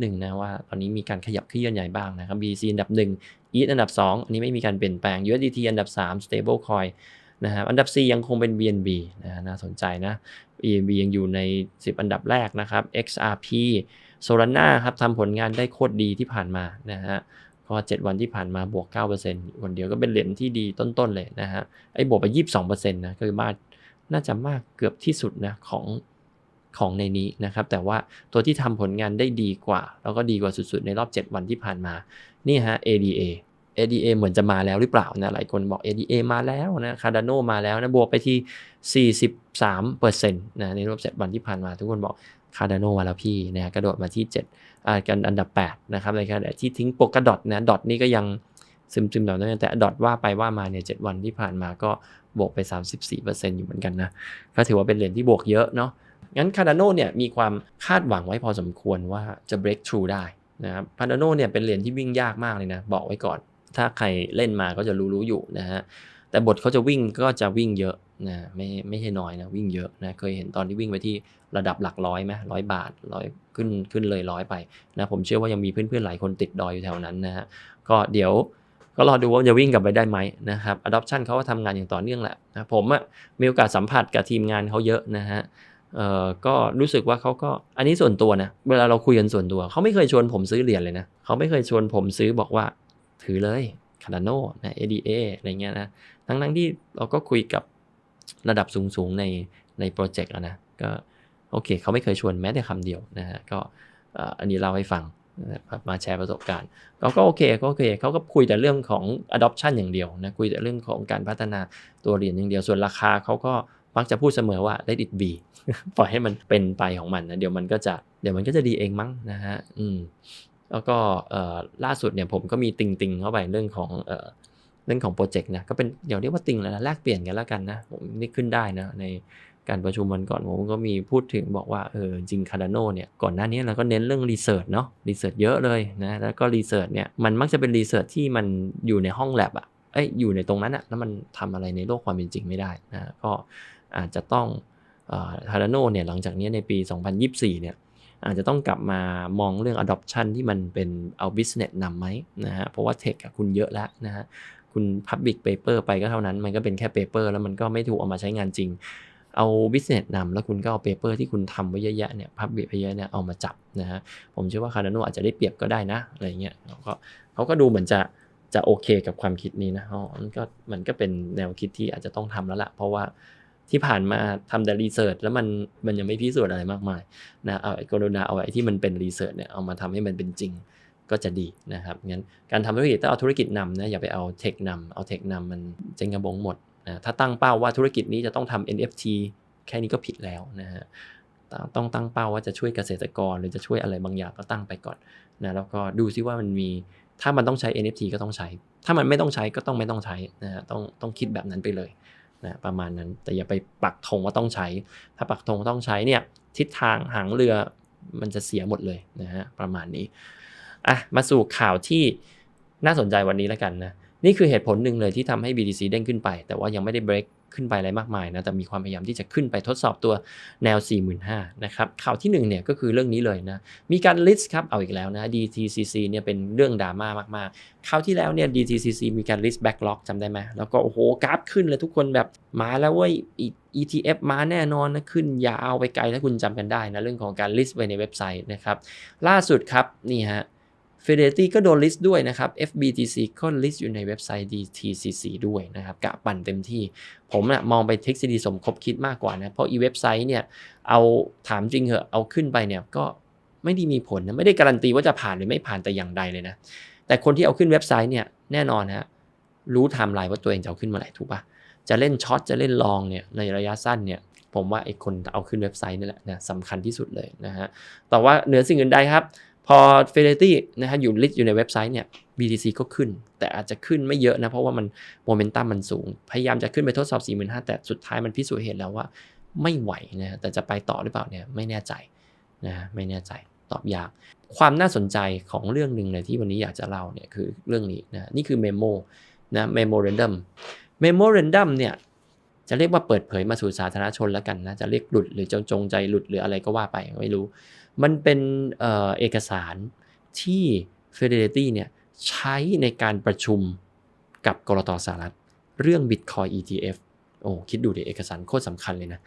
หนึ่งนะว่าตอนนี้มีการขยับเคลื่อนใหญ่บ้างนะครับ BC อันดับ1 ETH อันดับ 2 อันนี้ไม่มีการเปลี่ยนแปลง USDT อันดับ 3 stable coin นะครับอันดับ 4 ยังคงเป็น BNB นะน่าสนใจนะ BNB ยังอยู่ใน 10 อันดับแรกนะครับ XRP Solana ครับทำผลงานได้โคตรดีที่ผ่านมานะฮะก็7วันที่ผ่านมาบวก9%คนเดียวก็เป็นเหรียญที่ดีต้นๆเลยนะฮะไอ้บวกไป 22%นะก็คือมากน่าจะมากเกือบที่สุดนะของ ของในนี้นะครับ แต่ว่าตัวที่ทำผลงานได้ดีกว่า แล้วก็ดีกว่าสุดๆ ในรอบ 7 วันที่ผ่านมา นี่ฮะ ADA ADA เหมือนจะมาแล้วหรือเปล่านะหลายคนบอก ADA มาแล้วนะ Cardano มาแล้วนะบวกไปที่ 43%นะในรอบ7วันที่ผ่านมา ทุกคนบอก Cardano มาแล้วพี่นะกระโดดมาที่7อ่ากันอันดับ 8 นะครับในขณะที่ทิ้งโปกดอทนะดอทนี่ก็ยังซึมๆแบบนั้นแต่ดอทว่าไปว่ามาเนี่ย7วันที่ผ่านมาก็บวกไป 34%อยู่เหมือนกันนะก็ถือว่าเป็นเหรียญที่บวกเยอะเนาะ งั้น Cardano เนี่ยมีความคาดหวังไว้พอสมควรว่าจะ break through ได้นะครับ Cardano เนี่ยเป็นเหรียญที่วิ่งยากมากเลยนะ บอกไว้ก่อน ถ้าใครเล่นมาก็จะรู้รู้อยู่นะฮะ แต่บทเขาจะวิ่งก็จะวิ่งเยอะนะไม่ไม่ใช่น้อยนะวิ่งเยอะนะเคยเห็นตอนที่วิ่งไปที่ระดับหลักร้อยไหมร้อยบาทร้อยขึ้นขึ้นเลยร้อยไปนะผมเชื่อว่ายังมีเพื่อนๆหลายคนติดดอยอยู่แถวนั้นนะฮะก็เดี๋ยวก็รอดูว่าจะวิ่งกลับไปได้ไหมนะครับ adoption เขาก็ทำงานอย่างต่อเนื่องแหละนะผมอะมีโอกาสสัมผัสกับทีมงานเขาเยอะนะฮะ เอ่อก็รู้สึกว่าเขาก็อันนี้ส่วนตัวนะเวลาเราคุยกันส่วนตัวเขาไม่เคยชวนผมซื้อเหรียญเลยนะเขาไม่เคยชวนผมซื้อบอกว่า ถือเลย Cardano นะ ADA อะไรเงี้ยนะทั้งทั้งที่เราก็คุยกับระดับสูงๆในในโปรเจกต์แล้วนะก็โอเคเขาไม่เคยชวนแม้แต่คำเดียวนะฮะก็อันนี้เล่าให้ฟังมาแชร์ประสบการณ์เขาก็โอเคก็โอเคเขาก็คุยแต่เรื่องของ adoption อย่างเดียวนะคุยแต่เรื่องของการพัฒนาตัวเหรียญอย่างเดียว ส่วนราคาเขาก็ มักจะพูดเสมอว่า let it be ปล่อยให้มันเป็นไปของมันนะเดี๋ยวมันก็จะเดี๋ยวมันก็จะดีเองมั้งนะฮะอืมแล้วก็ล่าสุดเนี่ยผมก็มีติงติงเข้าไปเรื่องของเรื่องของโปรเจกต์นะก็เป็นเดี๋ยวเรียกว่าติงแล้วนะแลกเปลี่ยนกันแล้วกันนะผมนี่ขึ้นได้นะในการประชุมวันก่อนผมก็มีพูดถึงบอกว่าเออจริงคาร์ดานเนี่ยก่อนหน้านี้เราก็เน้นเรื่องรีเสิร์ชเนาะรีเสิร์ชเยอะเลยนะแล้วก็รีเสิร์ชเนี่ยมันมักจะเป็นรีเสิร์ชที่มันอยู่ในห้องแลบอะเอ้ยอยู่ในตรงนั้นอะแล้วมันทำอะไรในโลกความเป็นจริงไม่ได้นะก็ อาจจะต้องคาร์ดานโนเนี่ยหลังจากนี้ในปี 2024 เนี่ยอาจจะต้องกลับมามองเรื่อง adoption ที่มันเป็นเอา business นำไหมนะฮะเพราะว่าเทคคุณเยอะแล้วนะฮะคุณ public paper ไปก็เท่านั้น มันก็เป็นแค่ paper แล้วมันก็ไม่ถูกเอามาใช้งานจริง เอา business นำแล้วคุณก็เอา paper ที่คุณทำไว้เยอะๆเนี่ย public ไปเยอะเนี่ยเอามาจับนะฮะผมเชื่อว่า Cardano อาจจะได้เปรียบก็ได้นะอะไรเงี้ยเขาก็เขาก็ดูเหมือนจะจะโอเคกับความคิดนี้นะอ๋อมันก็มันก็เป็นแนวคิดที่อาจจะต้องทำแล้วละเพราะว่า ที่ผ่านมาทำแต่รีเสิร์ชแล้วมันมันยังไม่พิสูจน์อะไรมากมายนะเอากรุณาเอาไอ้ที่มันเป็นรีเสิร์ชเนี่ยเอามาทำให้มันเป็นจริงก็จะดีนะครับงั้นการทำธุรกิจต้องเอาธุรกิจนำนะอย่าไปเอาเทคนำเอาเทคนำมันเจงกระบงหมดนะถ้าตั้งเป้าว่าธุรกิจนี้จะต้องทำ NFT แค่นี้ก็ผิดแล้วนะฮะต้องตั้งเป้าว่าจะช่วยเกษตรกร หรือจะช่วยอะไรบางอย่างก็ตั้งไปก่อนนะแล้วก็ดูซิว่ามันมีถ้ามันต้องใช้ NFT ก็ต้องใช้ ถ้ามันไม่ต้องใช้ก็ต้องไม่ต้องใช้นะฮะต้องต้องคิดแบบนั้นไปเลย นะประมาณนั้น แต่อย่าไปปักธงว่าต้องใช้ ถ้าปักธงต้องใช้เนี่ยทิศทางหางเรือมันจะเสียหมดเลยนะฮะประมาณนี้อะมาสู่ข่าวที่น่าสนใจวันนี้แล้วกันนะนี่คือเหตุผลหนึ่งเลยที่ทำให้ BTC เด้งขึ้นไป แต่ว่ายังไม่ได้ break ขึ้นไปอะไรมากมายนะแต่มีความพยายามที่จะขึ้นไปทดสอบตัวแนว 45,000นะครับข่าวที่1เนี่ยก็คือเรื่องนี้เลยนะมีการ list ครับเอาอีกแล้วนะ DTCC เนี่ยเป็นเรื่องดราม่ามากๆคราวที่แล้วเนี่ย DTCC มีการ list backlog จำได้ไหมแล้วก็โอ้โหกราฟขึ้นเลยทุกคนแบบมาแล้วเว้ย ETF มาแน่นอนนะขึ้นยาวไปไกลถ้าคุณจำกันได้นะเรื่องของการ list ไว้ในเว็บไซต์นะครับล่าสุดครับนี่ฮะ Fidelity ก็โดน list ด้วยนะครับ FBTC ก็ list อยู่ในเว็บไซต์ DTCC ด้วยนะครับกะปั่นเต็มที่ ผมนะมองไปทฤษฎีสมคบคิดมากกว่านะ เพราะอีเว็บไซต์เนี่ย เอาถามจริงเหอะเอาขึ้นไปเนี่ยก็ไม่ได้มีผลนะ ไม่ได้การันตีว่าจะผ่านหรือไม่ผ่านแต่อย่างใดเลยนะ แต่คนที่เอาขึ้นเว็บไซต์เนี่ยแน่นอนฮะรู้ไทม์ไลน์ว่าตัวเองจะเอาขึ้นมาไหร่ถูกปะจะเล่นช็อตจะเล่นลองเนี่ยในระยะสั้นเนี่ยผมว่าไอ้คนเอาขึ้นเว็บไซต์นี่แหละนะสำคัญที่สุดเลยนะฮะแต่ว่าเหนือสิ่งอื่นใดครับ พอ Fidelity นะฮะอยู่ลิสต์อยู่ในเว็บไซต์เนี่ย BTC ก็ขึ้น แต่อาจจะขึ้นไม่เยอะนะ เพราะว่ามันโมเมนตัมมันสูง พยายามจะขึ้นไปทดสอบ 45,000แต่สุดท้ายมันพิสูจน์เห็นแล้วว่าไม่ไหวนะแต่จะไปต่อหรือเปล่าเนี่ยไม่แน่ใจนะไม่แน่ใจตอบยาก ความน่าสนใจของเรื่องหนึ่งเลยที่วันนี้อยากจะเล่าเนี่ยคือเรื่องนี้นะนี่คือเมโมนะเมโมเรนดัมเมโมเรนดัมเนี่ย จะเรียกว่าเปิดเผยมาสู่สาธารณชนแล้วกันนะจะเรียกหลุดหรือจงจงใจหลุดหรืออะไรก็ว่าไปไม่รู้ มันเป็นเออเอกสารที่ Fidelity เนี่ยใช้ในการประชุมกับกรตสหรัฐ เรื่อง Bitcoin ETF โอ้คิดดูดิเอกสารโคตรสำคัญเลยนะ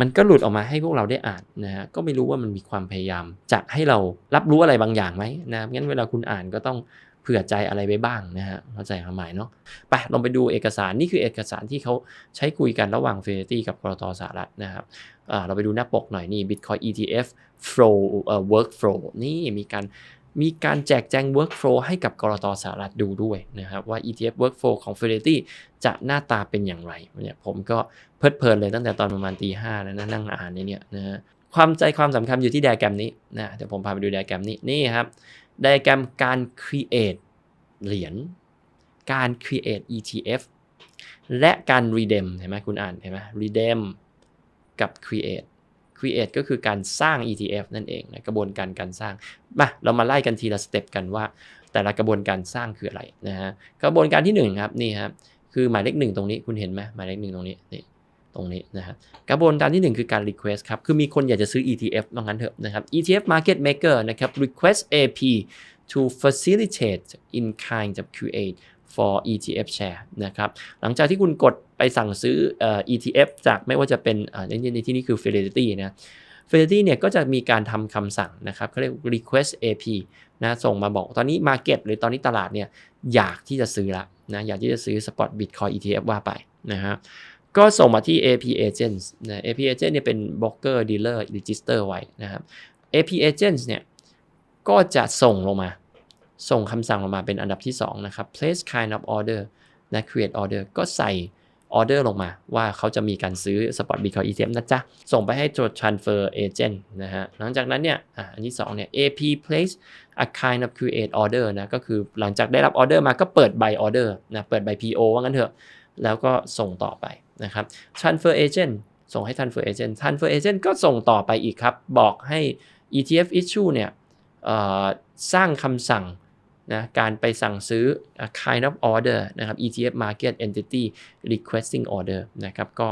มันก็หลุดออกมาให้พวกเราได้อ่านนะฮะก็ไม่รู้ว่ามันมีความพยายามจะให้เรารับรู้อะไรบางอย่างไหมนะงั้นเวลาคุณอ่านก็ต้อง เผื่อใจอะไรไปบ้างนะฮะเข้าใจความหมายเนาะไปลองไปดูเอกสารนี่คือเอกสารที่เขาใช้คุยกันระหว่าง Fidelity กับกรตสหรัฐนะครับเราไปดูหน้าปกหน่อยนี่ Bitcoin ETF flow เอ่อ workflow นี่มีการมีการแจกแจง workflow ให้กับกรตสหรัฐดูด้วยนะครับ ว่า ETF workflow ของ Fidelity จะหน้าตาเป็นอย่างไรเนี่ยผมก็เพลิดเพลินเลยตั้งแต่ตอนประมาณตีห้าแล้วนะนั่งอ่านเนี่ยนะฮะความใจความสำคัญอยู่ที่ไดแกรมนี้นะเดี๋ยวผมพาไปดูไดแกรมนี้นี่ครับ ไดแกรมการ create เหรียญการ create ETF และการ redeem เห็นไหมคุณอ่านเห็นไหม redeem กับ create create ก็คือการสร้าง ETF นั่นเองนะกระบวนการการสร้างมาเรามาไล่กันทีละสเต็ปกันว่า แต่ละกระบวนการสร้างคืออะไรนะฮะกระบวนการที่1ครับนี่ครับคือหมายเลขหนึ่งตรงนี้คุณเห็นไหมหมายเลขหนึ่งตรงนี้นี่ ตรงนี้นะฮะกระบวนการที่ 1 คือการ request ครับ คือมีคนอยากจะซื้อ ETF ว่างั้นเถอะนะครับ ETF market maker นะครับ request AP to facilitate in kind of create for ETF share นะครับ หลังจากที่คุณกดไปสั่งซื้อ ETF จากไม่ว่าจะเป็นในที่นี้คือ Fidelity นะ Fidelity เนี่ยก็จะมีการทำคำสั่งนะครับเขาเรียก request AP นะส่งมาบอกตอนนี้ market หรือตอนนี้ตลาดเนี่ยอยากที่จะซื้อละนะอยากที่จะซื้อ spot bitcoin ETF ว่าไปนะฮะ ก็ส่งมาที่ AP agents นะ AP agent เนี่ยเป็น broker dealer register ไว้นะครับ AP agents เนี่ยก็จะส่งลงมา ส่งคำสั่งลงมาเป็นอันดับที่ 2 นะครับ place kind of order นะ create order ก็ใส่ออเดอร์ลงมาว่าเขาจะมีการซื้อ Spot Bitcoin ETF นะจ๊ะ ส่งไปให้ตัว transfer agent นะฮะ หลังจากนั้นเนี่ยออันที่2เนี่ย AP place a kind of create order นะ ก็คือหลังจากได้รับออเดอร์มาก็เปิดใบออเดอร์นะ เปิดใบ PO ว่างั้นเถอะ แล้วก็ส่งต่อไป นะครับ transfer agent ส่งให้ transfer agent transfer agent ก็ส่งต่อไปอีกครับ บอกให้ ETF issue เนี่ยสร้างคำสั่งนะการไปสั่งซื้อ kind of order นะครับ ETF market entity requesting order นะครับก็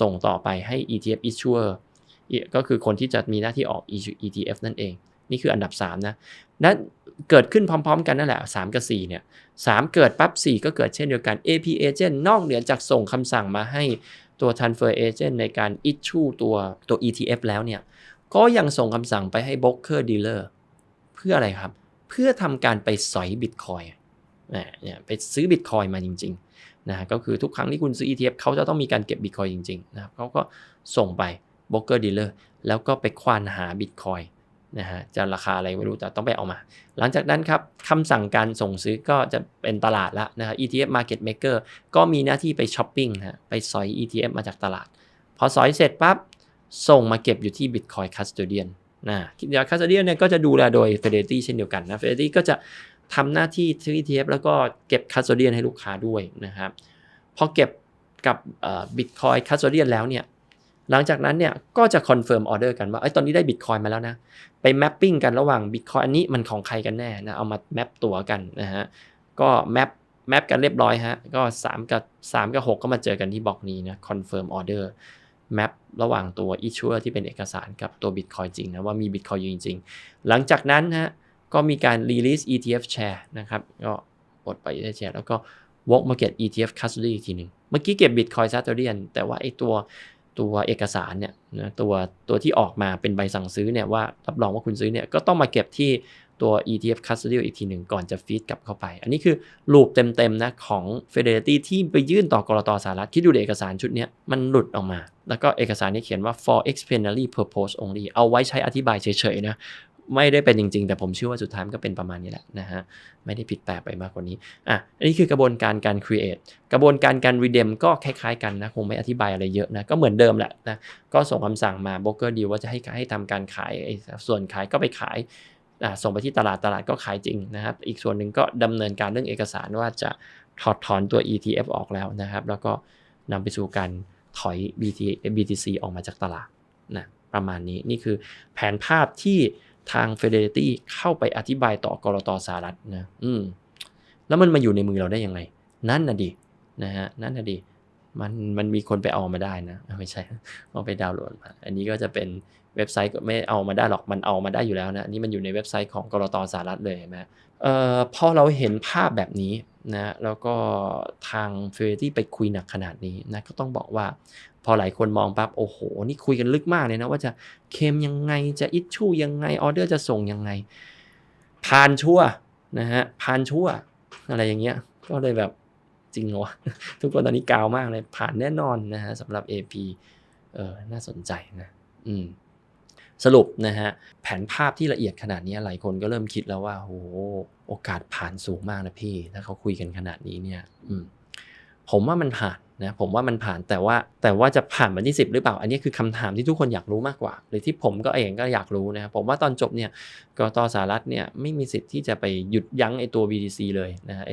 ส่งต่อไปให้ ETF issuer ก็คือคนที่จะมีหน้าที่ออก ETF นั่นเอง นี่คืออันดับ3นะนั้นเกิดขึ้นพร้อม ๆ กันนั่นแหละ 3 กับ 4 เนี่ย3เกิดปั๊บ 4 ก็เกิดเช่นเดียวกัน AP agent นอกเหนือจากส่งคำสั่งมาให้ตัว transfer agent ในการ issue ตัวตัว ETF แล้วเนี่ย ก็ยังส่งคำสั่งไปให้ broker dealer เพื่ออะไรครับ เพื่อทำการไปสอยบิตคอยเนี่ยไปซื้อบิตคอยมาจริงๆนะก็คือทุกครั้งที่คุณซื้อ ETF เขาจะต้องมีการเก็บบิตคอยจริงๆนะครับเขาก็ส่งไปโบรกเกอร์ดีลเลอร์แล้วก็ไปควานหาบิตคอย นะฮะจะราคาอะไรไม่รู้แต่ต้องไปเอามา หลังจากนั้นครับคำสั่งการส่งซื้อก็จะเป็นตลาดแล้วนะฮะ ETF Market Maker ก็มีหน้าที่ไปช้อปปิ้งฮะไปสอย ETF มาจากตลาด พอสอยเสร็จปั๊บส่งมาเก็บอยู่ที่ Bitcoin Custodian นะเดี๋ยวคาสเดียเนี่ยก็จะดูแลโดย Fidelity เช่นเดียวกันนะ Fidelity ก็จะทำหน้าที่ซื้อ ETF แล้วก็เก็บคาสเดียนให้ลูกค้าด้วยนะครับพอเก็บกับบิตคอยคาสเดียนแล้วเนี่ย หลังจากนั้นเนี่ยก็จะคอนเฟิร์มออเดอร์กันว่าไอ้ตอนนี้ได้บิตคอยมาแล้วนะไปแมปปิ้งกันระหว่างบิตคอยอันนี้มันของใครกันแน่นะเอามาแมปตัวกันนะฮะก็แมปแมปกันเรียบร้อยฮะก็3กับ3กับ6 ก็มาเจอกันที่บล็อกนี้นะคอนเฟิร์มออเดอร์แมประหว่างตัว issuer ที่เป็นเอกสารกับตัว Bitcoin จริงนะว่ามี Bitcoin อยู่จริง ๆ หลังจากนั้นฮะก็มีการ release ETF share นะครับก็ปลดไป ETF share แล้วก็ walk market ETF custody อีกทีหนึ่งเมื่อกี้เก็บ Bitcoin s a t o r i a n แต่ว่าไอ้ตัว ตัวเอกสารเนี่ยนะตัวตัวที่ออกมาเป็นใบสั่งซื้อเนี่ยว่ารับรองว่าคุณซื้อเนี่ยก็ต้องมาเก็บที่ตัว ETF custody อีกทีหนึ่งก่อนจะฟีดกลับเข้าไป อันนี้คือลูปเต็มๆนะของ Fidelity ที่ไปยื่นต่อกรตสหรัฐ คิดดูเอกสารชุดนี้มันหลุดออกมา แล้วก็เอกสารนี้เขียนว่า for explanatory purpose only เอาไว้ใช้อธิบายเฉยๆนะ ไม่ได้เป็นจริง ๆ แต่ผมเชื่อว่าสุดท้ายมันก็เป็นประมาณนี้แหละนะฮะ ไม่ได้ผิดแปลกไปมากกว่านี้ อะ อันนี้คือกระบวนการการ create กระบวนการการ redeem ก็คล้ายๆกันนะ คงไม่อธิบายอะไรเยอะนะ ก็เหมือนเดิมแหละนะ ก็ส่งคำสั่งมา broker deal ว่าจะให้ให้ทำการขาย ส่วนขายก็ไปขายส่งไปที่ตลาดตลาดก็ขายจริงนะครับ อีกส่วนหนึ่งก็ดำเนินการเรื่องเอกสารว่าจะถอดถอนตัว ETF ออกแล้วนะครับ แล้วก็นำไปสู่การถอย BT BTC ออกมาจากตลาดนะ ประมาณนี้ นี่คือแผนภาพที่ ทาง Fidelity เข้าไปอธิบายต่อกรตสหรัฐนะ อืม แล้วมันมาอยู่ในมือเราได้ยังไง นั่นน่ะดิ นะฮะ นั่นน่ะดิ มันมันมีคนไปเอามาได้นะไม่ใช่เอาไปดาวน์โหลดมา อันนี้ก็จะเป็นเว็บไซต์ก็ไม่เอามาได้หรอกมันเอามาได้อยู่แล้วนะอันนี่มันอยู่ในเว็บไซต์ของกรตสหรัฐเลยนไหมเอ่อพอเราเห็นภาพแบบนี้นะแล้วก็ทางเฟอร์ที่ไปคุยหนักขนาดนี้นะก็ต้องบอกว่าพอหลายคนมองปั๊บโอ้โห นี่คุยกันลึกมากเลยนะว่าจะเคมยังไงจะอิชชูยังไงออเดอร์จะส่งยังไงผ่านชั่วนะฮะผ่านชั่วอะไรอย่างเงี้ยก็เลยแบบ จริงเหรอวะทุกคนตอนนี้กาวมากเลยผ่านแน่นอนนะฮะสำหรับ AP เออน่าสนใจนะอืมสรุปนะฮะแผนภาพที่ละเอียดขนาดนี้หลายคนก็เริ่มคิดแล้วว่าโหโอกาสผ่านสูงมากนะพี่ ถ้าเขาคุยกันขนาดนี้เนี่ยอืมผมว่ามันผ่านนะผมว่ามันผ่านแต่ว่าแต่ว่าจะผ่านวันที่ 10 หรือเปล่า อันนี้คือคำถามที่ทุกคนอยากรู้มากกว่า หรือที่ผมก็เองก็อยากรู้นะครับผมว่าตอนจบเนี่ยกตสหรัฐเนี่ยไม่มีสิทธิ์ที่จะไปหยุดยั้งไอตัว BTC เลยนะฮะไอ